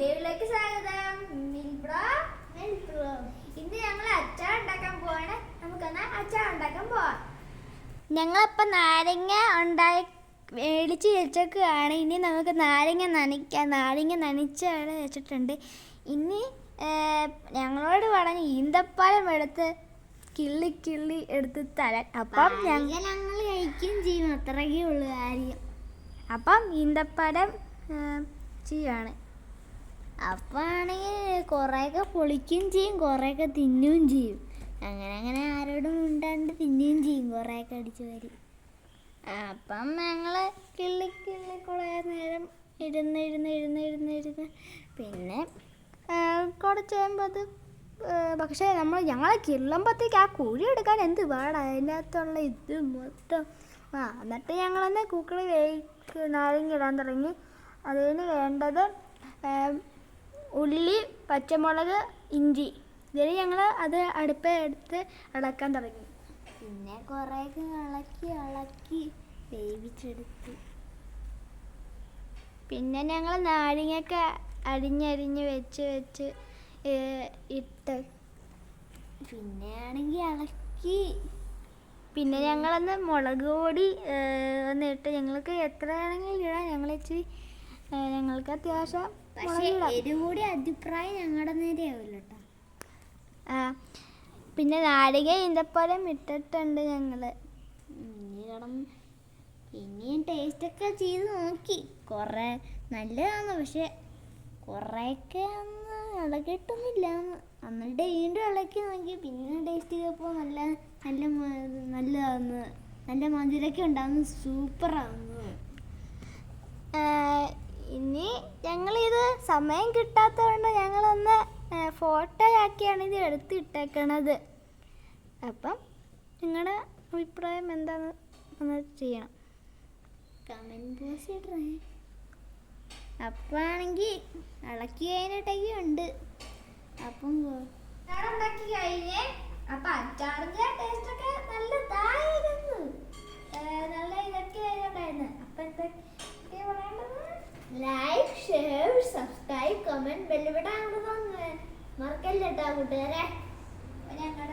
വീഡിയോയിലേക്ക് സ്വാഗതം. ഇന്ന് ഞങ്ങൾ അച്ചാർ ഉണ്ടാക്കാൻ പോവാണ്. നമുക്കെന്നാ അച്ചാർ ഉണ്ടാക്കാൻ പോവാം. ഞങ്ങളിപ്പോൾ നാരങ്ങ ഉണ്ടായി മേടിച്ച് വെച്ചേക്കുകയാണ് ഇനി നമുക്ക് നാരങ്ങ നനയ്ക്കാം. നാരങ്ങ നനച്ചാണ് വെച്ചിട്ടുണ്ട്. ഇനി ഞങ്ങളോട് പറഞ്ഞ് ഈന്തപ്പാലം എടുത്ത് കിള്ളി കിള്ളി എടുത്ത് തരാൻ അപ്പം ഞങ്ങൾ ഞങ്ങൾ കഴിക്കുകയും ചെയ്യും. അത്രയ്ക്കേ ഉള്ളൂ കാര്യം. അപ്പം ഈന്തപ്പഴം ഏർ, ചെയ്യാണ് അപ്പോൾ ആണെങ്കിൽ കുറേയൊക്കെ പൊളിക്കുകയും ചെയ്യും കുറേയൊക്കെ തിന്നുകയും ചെയ്യും. അങ്ങനെ അങ്ങനെ ആരോടും ഉണ്ടാണ്ട് തിന്നുകയും ചെയ്യും കുറേയൊക്കെ അടിച്ചു വരും. അപ്പം ഞങ്ങൾ കിള്ളി കിള്ളി കുറേ നേരം ഇരുന്ന് ഇരുന്ന് ഇരുന്ന് ഇരുന്ന് ഇരുന്ന് പിന്നെ കുറച്ച് കഴിയുമ്പോൾ അത് പക്ഷേ നമ്മൾ ഞങ്ങൾ കിള്ളുമ്പോഴത്തേക്ക് ആ കുഴി എടുക്കാൻ എന്ത് പാടാ? അതിനകത്തുള്ള ഇത് മൊത്തം. ആ എന്നിട്ട് ഞങ്ങളന്ന് കുക്കിളി വേവിക്ക് നാരങ്ങ ഇടാൻ തുടങ്ങി. അതിന് വേണ്ടത് ഉള്ളി പച്ചമുളക് ഇഞ്ചി. ഇതിന് ഞങ്ങൾ അത് അടുപ്പ് എടുത്ത് ഇളക്കാൻ തുടങ്ങി. പിന്നെ കുറേയൊക്കെ ഇളക്കി ഇളക്കി വേവിച്ചെടുത്ത്. പിന്നെ ഞങ്ങൾ നാരങ്ങയൊക്കെ അരിഞ്ഞരിഞ്ഞ് വെച്ച് വെച്ച് ഇട്ട്. പിന്നെയാണെങ്കിൽ ഇളക്കി. പിന്നെ ഞങ്ങളന്ന് മുളക് പൊടി ഒന്ന് ഇട്ട് ഞങ്ങൾക്ക് എത്ര വേണമെങ്കിലും ഇടാം. ഞങ്ങൾ ഇച്ചിരി ഞങ്ങൾക്ക് അത്യാവശ്യം പക്ഷേ. എരികൂടി അഭിപ്രായം ഞങ്ങളുടെ നേരെ ആവില്ല ആ പിന്നെ നാരങ്ങ ഈന്തപ്പഴം ഇട്ടിട്ടുണ്ട് ഞങ്ങൾ ഇനിയും ടേസ്റ്റ് ഒക്കെ ടേസ്റ്റൊക്കെ ചെയ്ത് നോക്കി. കുറേ നല്ലതാണ് പക്ഷെ കുറേയൊക്കെ ഒന്ന് ഇളകിട്ടൊന്നുമില്ല എന്നിട്ട് വീണ്ടും ഇളക്കി നോക്കി. പിന്നെ ടേസ്റ്റ് ചെയ്തപ്പോൾ നല്ല നല്ല നല്ലതാന്ന്. നല്ല മധുരമൊക്കെ ഉണ്ടാകുന്നു സൂപ്പറാകുന്നു ഇനി ഞങ്ങളിത് സമയം കിട്ടാത്തതുകൊണ്ട് ഞങ്ങളൊന്ന് ഫോട്ടോ ആക്കിയാണ് ഇത് എടുത്തിട്ടേക്കണത്. അപ്പം നിങ്ങളുടെ അഭിപ്രായം എന്താണെന്ന് ഒന്ന് ചെയ്യണം. കമന്റ് ബോക്സ് ഇടണേ അപ്പോൾ ആണെങ്കിൽ ഇളക്കി കഴിഞ്ഞിട്ടൊക്കെ ഉണ്ട് അപ്പം ഉണ്ടാക്കി കഴിഞ്ഞ് സബ്സ്ക്രൈബ് കമന്റ് ബെല്ലിവിടാൻ മറക്കല്ല കേട്ടോ കൂട്ടുകാരെ? അപ്പൊ ഞങ്ങളുടെ